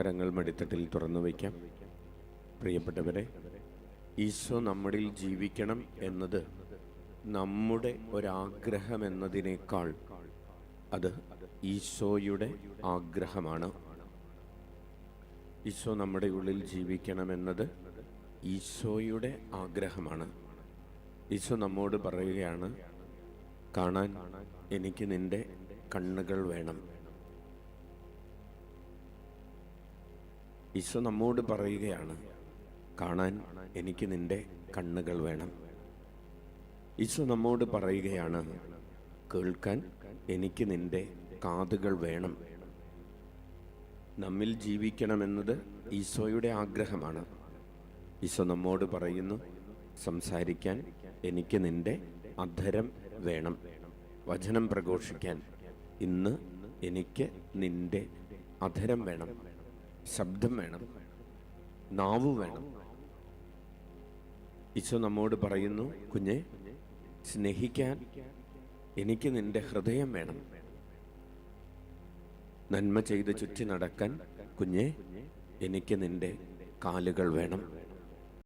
കരങ്ങൾ മടിത്തട്ടിൽ തുറന്നു വയ്ക്കാം. പ്രിയപ്പെട്ടവരെ ഈശോ നമ്മളിൽ ജീവിക്കണം എന്നത് നമ്മുടെ ഒരാഗ്രഹം എന്നതിനേക്കാൾ അത് ഈശോയുടെ ആഗ്രഹമാണ്. ഈശോ നമ്മുടെ ഉള്ളിൽ ജീവിക്കണം ജീവിക്കണമെന്നത് ഈശോയുടെ ആഗ്രഹമാണ്. ഈശോ നമ്മോട് പറയുകയാണ് കാണാൻ എനിക്ക് നിന്റെ കണ്ണുകൾ വേണം. ഈശോ നമ്മോട് പറയുകയാണ് കാണാൻ എനിക്ക് നിന്റെ കണ്ണുകൾ വേണം. ഈശോ നമ്മോട് പറയുകയാണ് കേൾക്കാൻ എനിക്ക് നിന്റെ കാതുകൾ വേണം. നമ്മിൽ ജീവിക്കണമെന്നത് ഈശോയുടെ ആഗ്രഹമാണ്. ഈശോ നമ്മോട് പറയുന്നു സംസാരിക്കാൻ എനിക്ക് നിന്റെ അധരം വേണം. വചനം പ്രഘോഷിക്കാൻ ഇന്ന് എനിക്ക് നിന്റെ അധരം വേണം. ശബ്ദം വേണം. നാവ് വേണം. ഈശോ നമ്മോട് പറയുന്നു കുഞ്ഞെ സ്നേഹിക്കാൻ എനിക്ക് നിന്റെ ഹൃദയം വേണം. നന്മ ചെയ്ത് ചുറ്റി നടക്കാൻ കുഞ്ഞെ എനിക്ക് നിന്റെ കാലുകൾ വേണം.